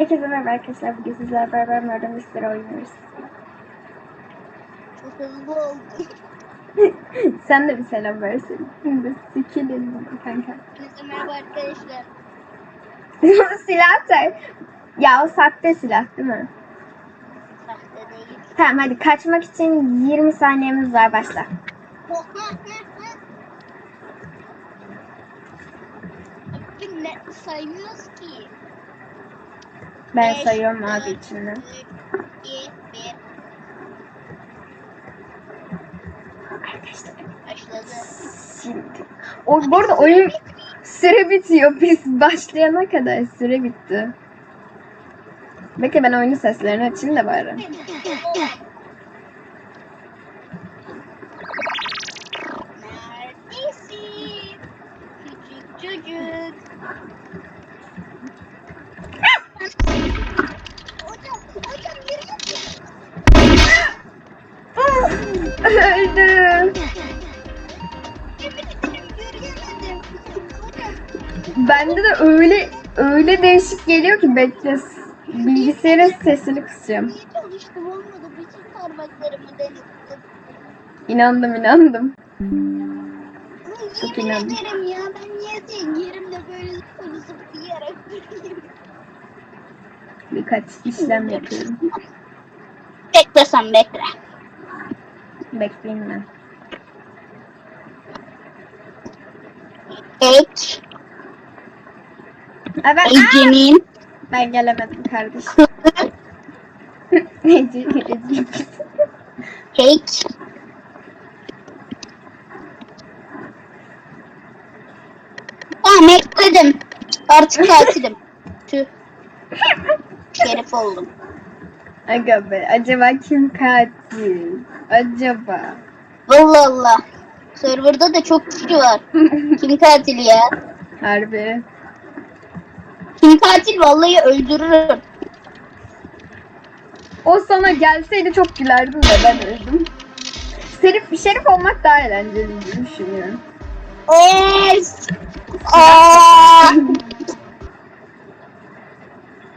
Herkese merhaba arkadaşlar. Bugün sizlerle beraber Murder Mystery oynuyoruz. Çok hızlı oldu. Sen de bir selam versin. Şimdi sikilin kanka. Hepinize merhaba arkadaşlar. silah say. Ya o sahte silah değil mi? Sahte değil. Tamam hadi kaçmak için 20 saniyemiz var başla. Ne saymıyoruz ki? Ben Beş, sayıyorum abi içinden. şimdi. Bu arada oyun süre bitiyor. Biz başlayana kadar süre bitti. Bekle ben oyunun seslerini açayım da bari. Bende de öyle öyle değişik geliyor ki bekle. Bilgisayarın sesini denedim. İnandım inandım. Çok inandım. ya ben niye senin yerimde böyle? Birkaç işlem yapıyorum. Bekle sen bekle. Bekleyin ben. Ek, Aa! Ece'nin ben gelemedim kardeşim. Ece, Ece. Tamam ekledim. Artık katilim. Tüh. Şerif oldum. Aga be acaba kim katil? Acaba. Allah Allah. Serverda da çok kişi var. Kim katil ya? Harbi. Kim katil vallahi öldürürüm. O sana gelseydi çok gülerdim de ben öldüm. Şerif, şerif olmak daha eğlenceli diye düşünüyorum. Es. Aa.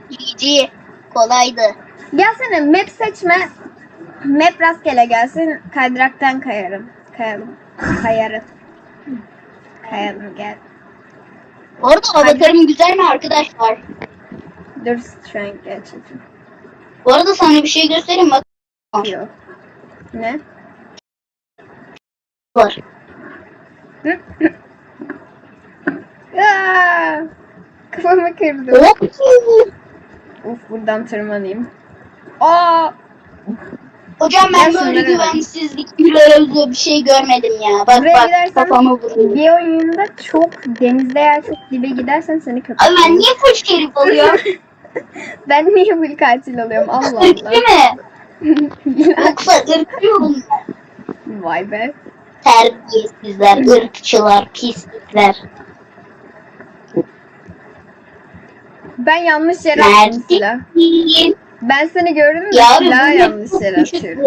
GG. Kolaydı. Gelsene map seçme. Map rastgele gelsin. Kaydıraktan kayarım. Kayalım. Kayarım. Kayalım gel. Bu arada avatarım güzel mi arkadaşlar? Dur şu an gerçekten. Bu arada sana bir şey göstereyim bak. Yok. Ne? Var. Aa, kafamı kırdım. Uf buradan tırmanayım. Aa, Hocam Ben ben böyle şunları güvensizlik böyle bir şey görmedim ya. Bak buraya bak gidersen kafama vurdu. bir oyunda çok denizde eğer çok dibe gidersen seni köpek. Abi ben niye full şerif oluyorum? Ben niye bu katil oluyorum Allah Irkçı Allah. mı? Yoksa ırkçıyım. Vay be. Terbiyesizler, ırkçılar, pislikler. Ben yanlış yere attım silah. Neredesin? Ben seni gördüm de Ya bu yanlış küçük atıyorum.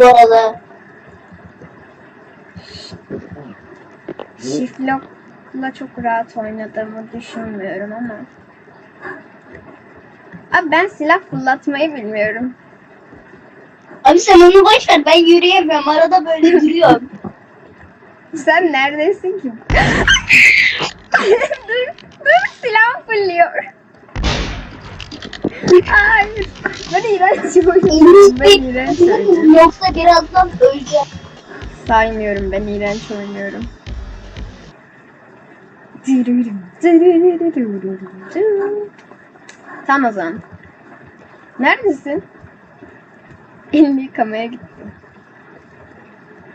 lock'la çok rahat oynadığımı düşünmüyorum ama. Abi ben silah fırlatmayı bilmiyorum. Abi sen onu boş ver ben yürüyemiyorum arada böyle duruyorum. Sen neredesin ki? dur, dur silah fırlıyor. Hayır. Ben iğrenç oynuyorum. Ben iğrenç oynuyorum. Yoksa birazdan öleceğim. Saymıyorum ben iğrenç oynuyorum. Tamam o zaman. Neredesin? Elini yıkamaya gittim.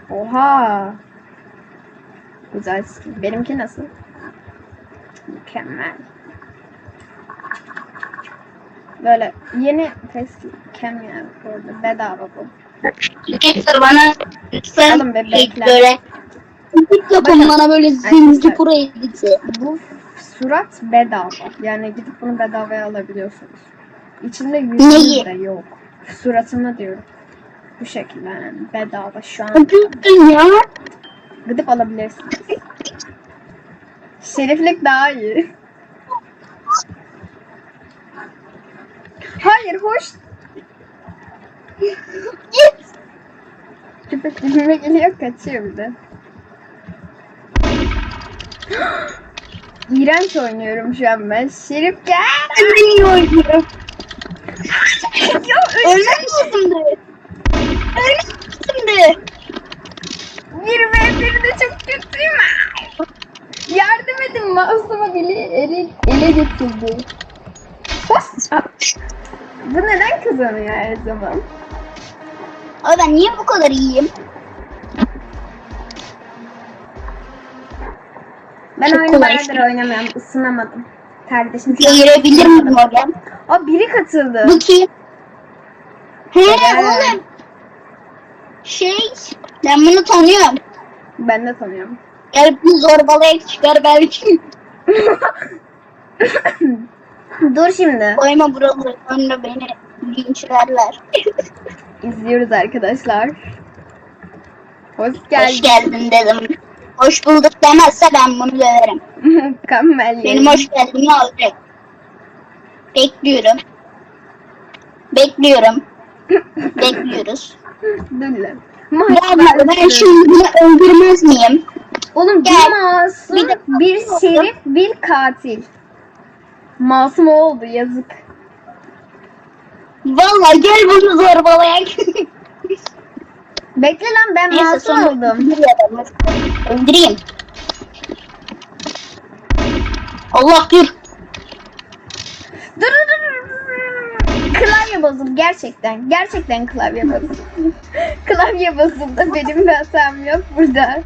Oha. Güzel skin. Benimki nasıl? Mükemmel. Böyle yeni facecam yani burada bedava bu. Lütfen bana lütfen şey böyle Bakın, bana böyle arkadaşlar. zenci pro editi. Bu surat bedava. Yani gidip bunu bedavaya alabiliyorsunuz. İçinde yüzünüz de yok. Suratını diyorum. Bu şekilde yani bedava şu an. Ya. Gidip alabilirsiniz. Şeriflik daha iyi. Hayır hoş. Git. Köpek dibime geliyor kaçıyor bir de. İğrenç oynuyorum şu an ben. Şerif gel. Ben iyi oynuyorum. ya Ölmem lazımdı. Ölmem lazımdı. bir ve bir de çok kötüyüm. Yardım edin mouse'umu biri ele, ele getirdi. Bu neden kazanıyor her zaman? Abi ben niye bu kadar iyiyim? Ben Çok oyunu kolay bayağıdır işte. oynamıyorum. ısınamadım. Kardeşim. Geğirebilir miyim hocam? Aa biri katıldı. Bu kim? He oğlum. Şey, ben bunu tanıyorum. Ben de tanıyorum. Gel bir zorbalayak çıkar belki. Dur şimdi. Koyma buraları sonra beni linçlerler. İzliyoruz arkadaşlar. Hoş geldin. Hoş geldin dedim. Hoş bulduk demezse ben bunu döverim. Mükemmel. Benim hoş geldimi alacak. Bekliyorum. Bekliyorum. Bekliyoruz. Lan. Ya ben şimdi bunu öldürmez miyim? Oğlum bir masum, Bir bir şerif, bir katil. Masum oldu yazık. Vallahi gel bunu zorbalayak. Bekle lan ben Neyse masum sonra oldum. öldüreyim. Allah. Dur dur dur, dur. Klavye bozuldu gerçekten. Gerçekten klavye bozuldu. klavye bozuldu. Benim bir hatam yok burada.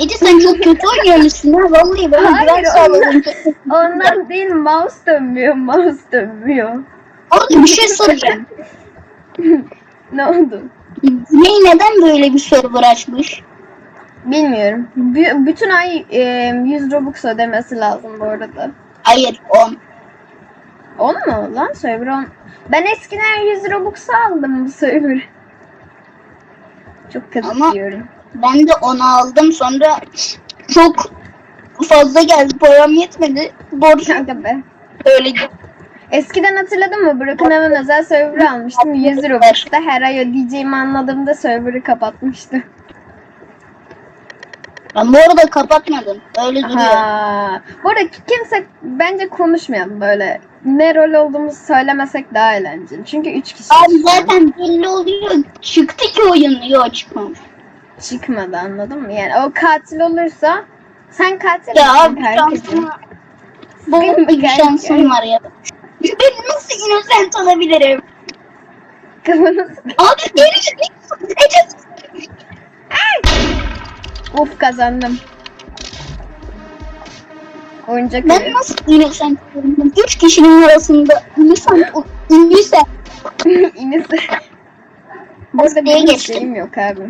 Ece sen çok kötü oynuyormuşsun ha. Vallahi bana Hayır, güven sağladın. Ondan değil mouse dönmüyor, mouse dönmüyor. Orada bir şey soracağım. Ne oldu? Güney neden böyle bir server açmış? Bilmiyorum. Bü- bütün ay e, 100 Robux ödemesi lazım bu arada. Hayır 10. 10 mu lan server 10? Ben eskiden 100 Robux aldım bu server. Çok Ama- kazıklıyorum. Ben de 10 aldım sonra çok fazla geldi. Param yetmedi. Borç Kanka be. öyle Eskiden hatırladın mı? Broken Heaven özel server almıştım. 100 Robux'ta her ay ödeyeceğimi anladığımda server'ı kapatmıştı. Ben bu arada kapatmadım. Öyle duruyor. Ha. Bu arada kimse bence konuşmayalım böyle. Ne rol olduğumuzu söylemesek daha eğlenceli. Çünkü 3 kişi Abi zaten belli oluyor. Çıktı ki oyun. Yok çıkmamış. Çıkmadı anladın mı? Yani o katil olursa sen katil Ya abi şansım Benim bir şansım var ya. Ben nasıl innocent olabilirim? Kafanız... Abi beni Ece Uf kazandım. Oyuncak ben oyun. nasıl innocent olabilirim? Üç kişinin arasında innocent innocent. İnisi. Burada benim şeyim yok abi.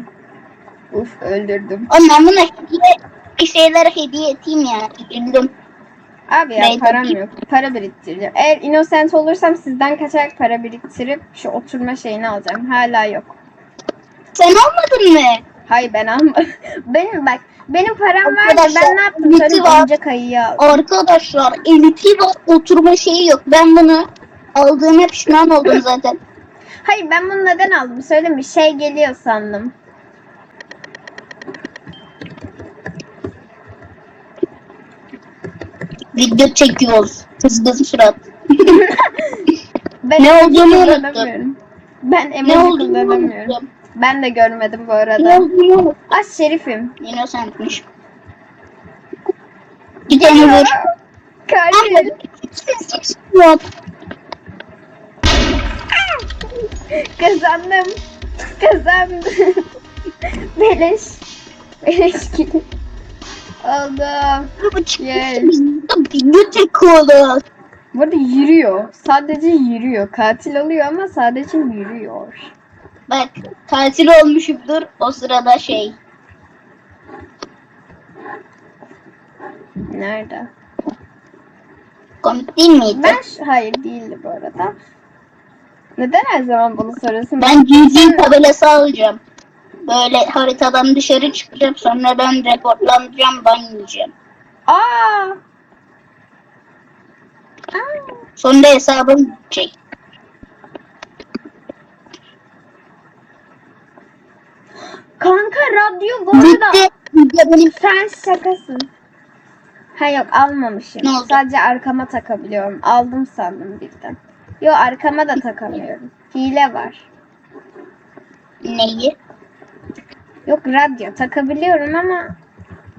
Uf öldürdüm. Oğlum ben buna hediye bir şeyler hediye eteyim ya. Üzüldüm. Abi ya Neydi? param yok. Para biriktireceğim. Eğer innocent olursam sizden kaçarak para biriktirip şu oturma şeyini alacağım. Hala yok. Sen almadın mı? Hayır ben almadım. benim bak benim param vardı. Arkadaşlar, Ben ne yaptım? Sonra var. ayıyı aldım. Arkadaşlar eliti var oturma şeyi yok. Ben bunu aldığıma pişman oldum zaten. Hayır ben bunu neden aldım? Söyleyeyim mi? Şey geliyor sandım. Video çekiyoruz. Hızlı surat. Ben Ne olduğunu kullanamıyorum. Ben emoji kullanamıyorum. unuttum. Ben de görmedim bu arada. unuttum. Ah şerifim. Innocentmiş. Bir tane vur. Katil. Yok. Kazandım. Kazandım. Beleş. Beleş gibi. Oldu. Yes. Video çekiyoruz. Bu arada yürüyor. Sadece yürüyor. Katil oluyor ama sadece yürüyor. Bak katil olmuşumdur o sırada şey. Nerede? Komik değil miydi? Ben ş- hayır değildi bu arada. Neden her zaman bunu soruyorsun? Ben GG tabelası alacağım. Böyle haritadan dışarı çıkacağım. Sonra ben reportlanacağım. Ban yiyeceğim. Aa. Aa. Sonra hesabım çek. Kanka radyo bu arada. Bitti. Sen şakasın. Ha yok almamışım. Ne oldu? Sadece arkama takabiliyorum. Aldım sandım birden. Yo arkama da takamıyorum. Hile var. Neyi? Yok radyo takabiliyorum ama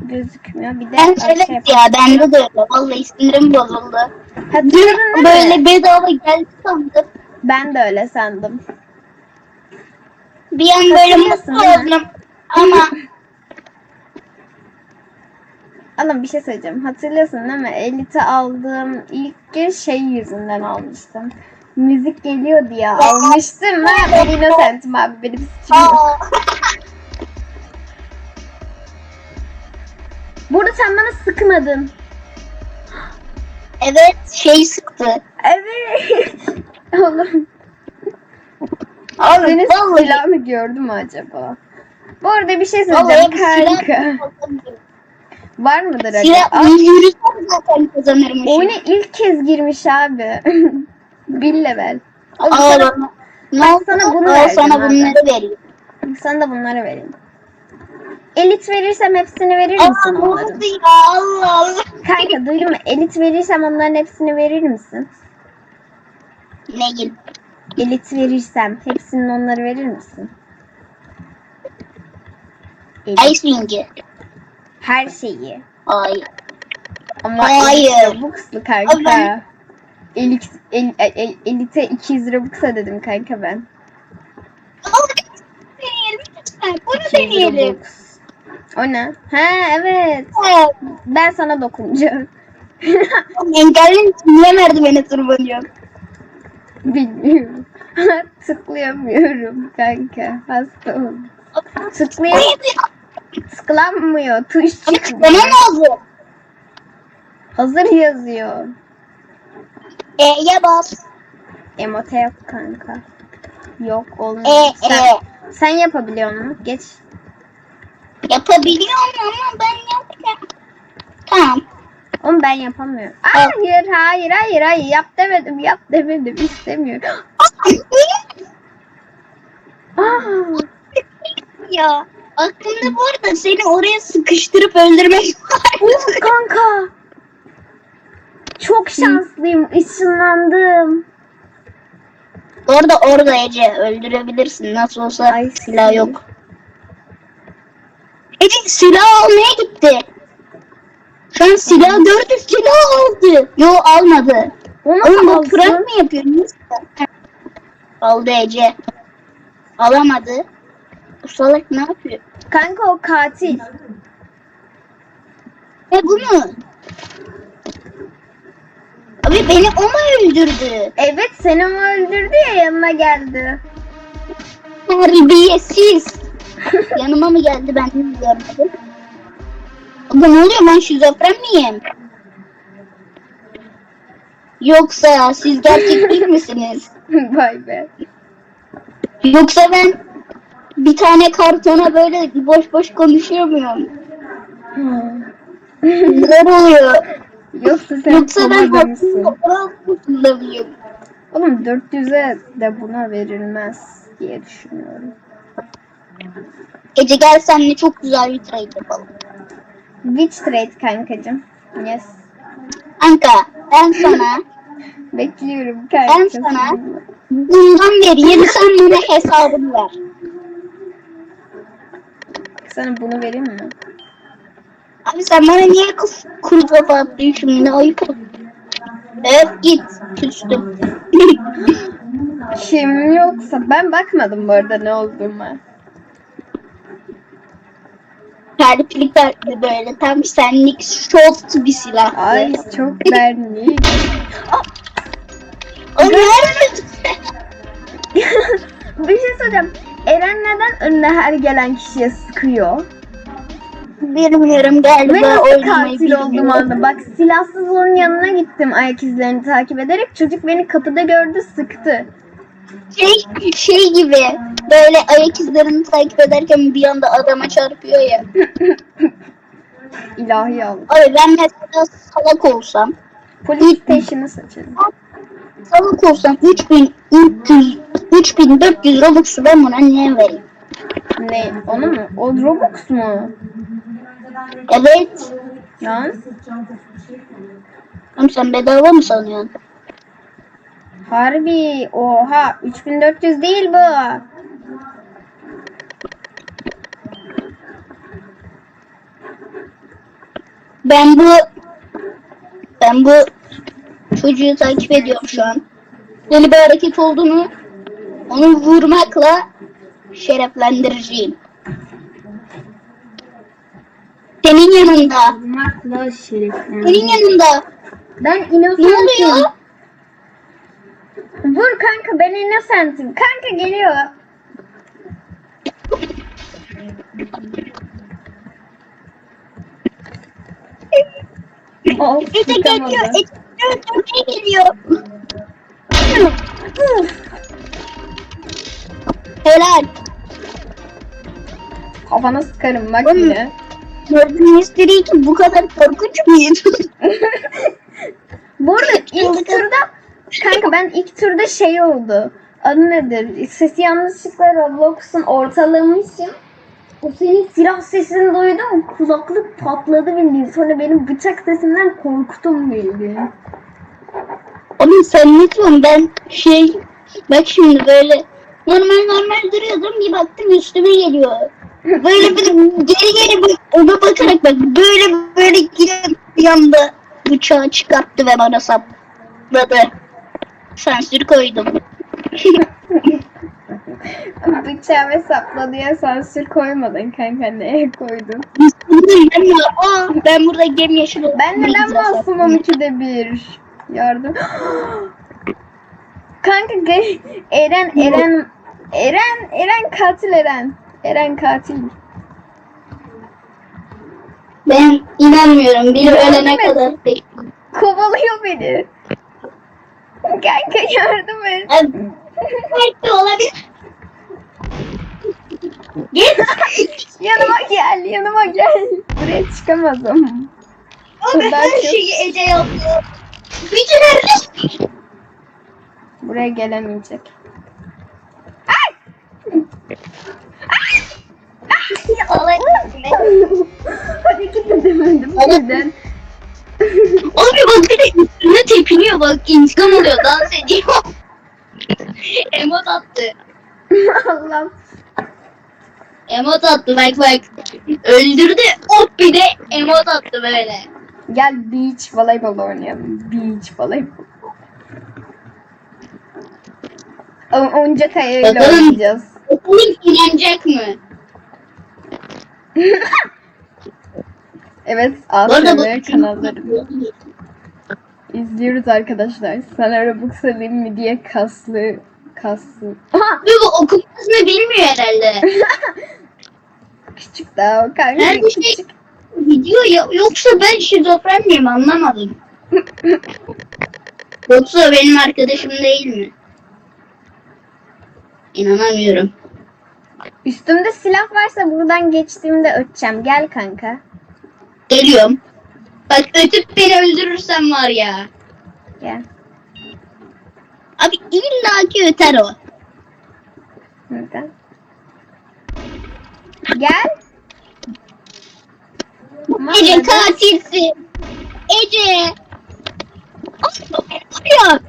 gözükmüyor. Bir de Ben şey evet yap- ya bende de öyle. Vallahi sinirim bozuldu. Hatırladın değil mi? Böyle bedava geldi sandım. Ben de öyle sandım. Bir an böyle mutlu oldum. Ama Alın bir şey söyleyeceğim. Hatırlıyorsun değil mi? Elite aldığım ilk gün şey yüzünden almıştım. Müzik geliyor diye almıştım. Ben innocentim abi. Benim suçum Burada sen bana sıkmadın. evet şey sıktı. Evet. Oğlum Abi senin vallahi silahını gördüm mü acaba? Bu arada bir şey söyleyeceğim kanka. Var mıdır acaba? Silah Aa, yürüsem zaten kazanırmışım. Oyuna ilk kez girmiş abi. Bir level. Al Al sana. Ne sana bunu bunları vereyim. sana da bunları vereyim. Elit verirsem hepsini verir misin ne onların? oldu ya Allah Allah. Kanka duydun mu? Elit verirsem onların hepsini verir misin? Neyin? Elit verirsem hepsinin onları verir misin? Elit. Ice Wing'i. Her şeyi. Hayır. Ama Hayır. elit Robux'lu kanka. Ben- Elit, el, el, elite 200 Robux'a dedim kanka ben. Al, Deneyelim lütfen. Bunu 200 deneyelim. Robux. O ne? Ha evet. Evet. Ben sana dokunacağım. Engelli niye merdivene tırmanıyor? Bilmiyorum. Tıklayamıyorum kanka. Hasta oldum. Tıklayam tıklanmıyor. Tuş Bana çıkmıyor. ne oldu? Hazır yazıyor. E'ye bas. Emote yok kanka. Yok olmuyor. E, sen, e. sen yapabiliyor musun? Geç. Yapabiliyorum ama ben yapacağım. Tamam. Oğlum ben yapamıyorum. Hayır hayır hayır hayır yap demedim yap demedim istemiyorum. Aa, ya aklımda bu arada seni oraya sıkıştırıp öldürmek var. kanka. Çok şanslıyım. ışınlandım. Orada orada Ece öldürebilirsin. Nasıl olsa Ay, silah yok. Ece silah almaya gitti. Şu an silah gördü silah aldı. Yo almadı. O Oğlum bu prank mı yapıyor? Aldı Ece. Alamadı. Bu salak ne yapıyor? Kanka o katil. Ne bu mu? Abi beni o mu öldürdü? Evet seni mi öldürdü ya yanına geldi. Terbiyesiz. Yanıma mı geldi ben de görmedim. Ne oluyor ben şizofren miyim? Yoksa siz gerçek değil misiniz? Vay be. Yoksa ben bir tane kartona böyle boş boş konuşuyor muyum? Hmm. Neler oluyor? Yoksa sen Yoksa ben hakkında mıyım? Oğlum 400'e de buna verilmez diye düşünüyorum. Gece gel seninle çok güzel bir trade yapalım. Which trade kankacım? Yes. Anka ben sana Bekliyorum Ben kanka. sana bundan vereyim sen bana hesabını ver. Sana bunu vereyim mi? Abi sen bana niye kuru kafa attın şimdi ayıp oldu. Öp git küstüm. Kim yoksa ben bakmadım bu arada ne olduğuma. Kalplik kalpli böyle tam senlik soft bir silah. Ay çok benlik. O nerede? bir şey söyleyeceğim. Eren neden önüne her gelen kişiye sıkıyor? Bilmiyorum Ve galiba nasıl oynamayı katil oldum anda. Bak silahsız onun yanına gittim ayak izlerini takip ederek. Çocuk beni kapıda gördü sıktı. Şey, şey gibi böyle ayak izlerini takip ederken bir anda adama çarpıyor ya. İlahi Allah. Abi ben mesela salak olsam Polis station'ı seçelim. salak olsam 3300 3400 Robux'u ben buna niye vereyim? Ne? Onu mu? O Robux mu? Evet. Lan? Oğlum sen bedava mı sanıyorsun? Harbi. Oha. 3400 değil bu. Ben bu ben bu çocuğu takip ediyorum şu an. Deli bir hareket olduğunu onu vurmakla şereflendireceğim. Senin yanında. Vurmakla şereflendim. Senin yanında. Ben Ne innocentim. oluyor? Vur kanka ben innocentim. Kanka geliyor. Of, Ece geliyor. Ece öldürmeye geliyor. Helal. Kafana sıkarım bak Oğlum. yine. Mystery 2 bu kadar korkunç muydu? Bu arada ilk turda kanka ben ilk turda şey oldu. Adı nedir? Sesi yanlışlıkla Roblox'un ortalamışım. O senin silah sesini duydum. Kulaklık patladı bildiğin. Sonra benim bıçak sesimden korktum bildiğin. Oğlum sen ne diyorsun ben şey bak şimdi böyle normal normal duruyordum bir baktım üstüme geliyor. Böyle bir geri geri ona bakarak bak böyle böyle girip bir anda bıçağı çıkarttı ve bana sapladı. Sansür koydum. Bıçağı ve sapla diye sansür koymadın kanka. Neye koydun? ben, ya, aa, ben burada gem yeşil. Ben neden masumum ikide bir? Yardım. Kanka ge- Eren Eren Eren Eren katil Eren. Eren katil. Ben inanmıyorum. Biri ölene kadar değil. Kovalıyor beni. Kanka yardım et. Belki olabilir. Git. yanıma gel, yanıma gel. Buraya çıkamadım. Abi Ben her çok- şeyi Ece yaptı. Gücü nerede? Buraya gelemeyecek. Hareket edemedim. Neden? Abi bak de üstüne tepiniyor bak intikam oluyor dans ediyor. Emot attı. Allah'ım. Emot attı bak bak. Öldürdü hop bir de emot attı böyle. Gel beach voleybol oynayalım. Beach voleybol. O- Oyuncak ayağıyla Bakalım. oynayacağız. Okulun inanacak mı? Evet, ATV kanalları. İzliyoruz arkadaşlar. Sana Robux alayım mı diye kaslı kaslı. Aha! Bu ismi bilmiyor herhalde. Küçük daha o kanka. Her bir şey gidiyor ya yoksa ben şizofren miyim anlamadım. Yoksa benim arkadaşım değil mi? İnanamıyorum. Üstümde silah varsa buradan geçtiğimde öteceğim. Gel kanka. Geliyorum. Bak ötüp beni öldürürsen var ya. Gel. Abi illaki öter o. Neden? Gel. Ece neden? katilsin. Ece. Ya.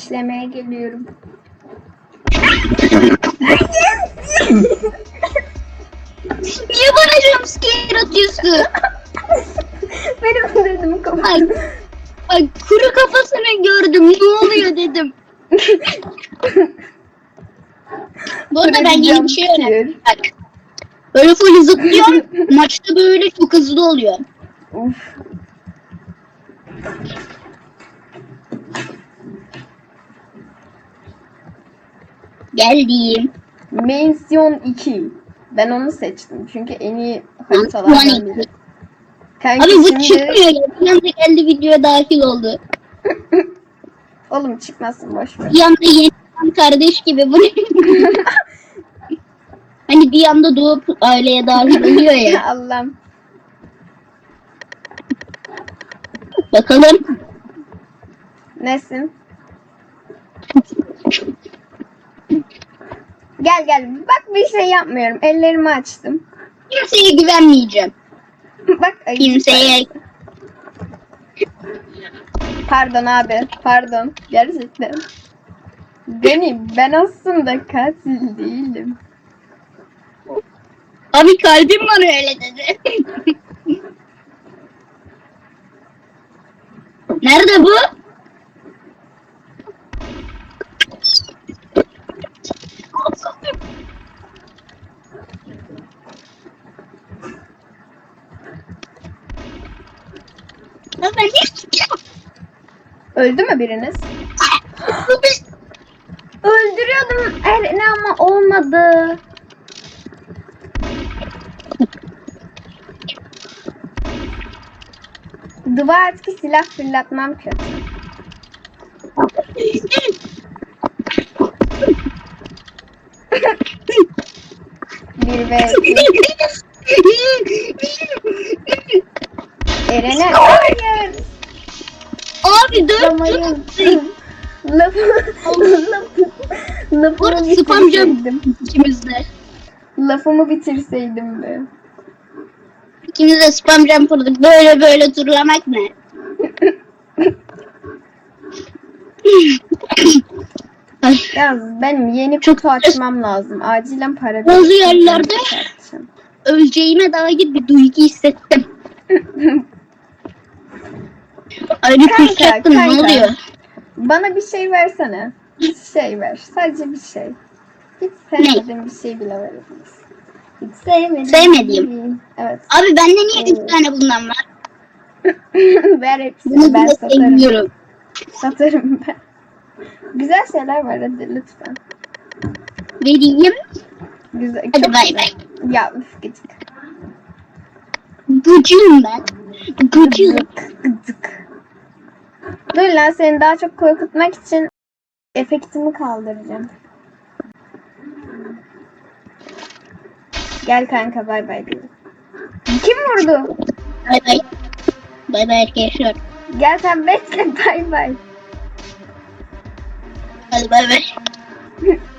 Kişlemeye geliyorum. Niye bana jumpscare atıyorsun? Benim dedim kapat. ay kuru kafasını gördüm. Ne oluyor dedim. Bu arada ben yeni bir şey öğrendim. Bak. Böyle full zıplıyorum. Maçta böyle çok hızlı oluyor. Uf. Geldim. Mansion 2. Ben onu seçtim. Çünkü en iyi haritalardan biri. Kanka Abi bu şimdi... çıkmıyor ya. Bir anda geldi videoya dahil oldu. Oğlum çıkmasın boş ver. Bir anda yeni kardeş gibi. Bu ne? hani bir anda doğup aileye dahil oluyor ya. Allah'ım. Bakalım. Nesin? Gel gel. Bak bir şey yapmıyorum. Ellerimi açtım. Kimseye güvenmeyeceğim. Bak. ay, Kimseye. Pardon abi. Pardon. Gerçekten. Beni ben aslında katil değilim. Abi kalbim bana öyle dedi. Nerede bu? Ya ben ne Öldü mü biriniz? Öldürüyordum Eren'i ama olmadı. Duvar etki silah fırlatmam kötü. Bir ve Eren'e Bu lafımı arada spamcam bitirseydim. ikimiz de. Lafımı bitirseydim be. İkimiz de spam jump vurduk. Böyle böyle turlamak ne? Ay, Yalnız benim yeni Çok- kutu açmam lazım. Acilen para Bazı biriktirmem yerlerde- lazım. öleceğime dair bir duygu hissettim. Öyle Kanka, kusacaktım ne kanka. oluyor? Bana bir şey versene. Bir şey ver. Sadece bir şey. Hiç sevmediğim bir şey bile verebilirsin. Hiç sevmediğim. Sevmediğim. şey. Evet. Abi bende niye bir tane bundan var? ver hepsini Bunu ben satarım. sevmiyorum. Satarım ben. Güzel şeyler var hadi lütfen. Vereyim. Güzel. Hadi çok bay güzel. bay. Ya üf gıcık. Gıcığım ben. Gıcık gıcık. Dur lan seni daha çok korkutmak için efektimi kaldıracağım. Gel kanka bay bay diyorum. Kim vurdu? Bay bay. Bay bay arkadaşlar. Gel sen bekle bay bay. Hadi bay bay.